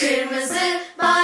Kırmızı bayrak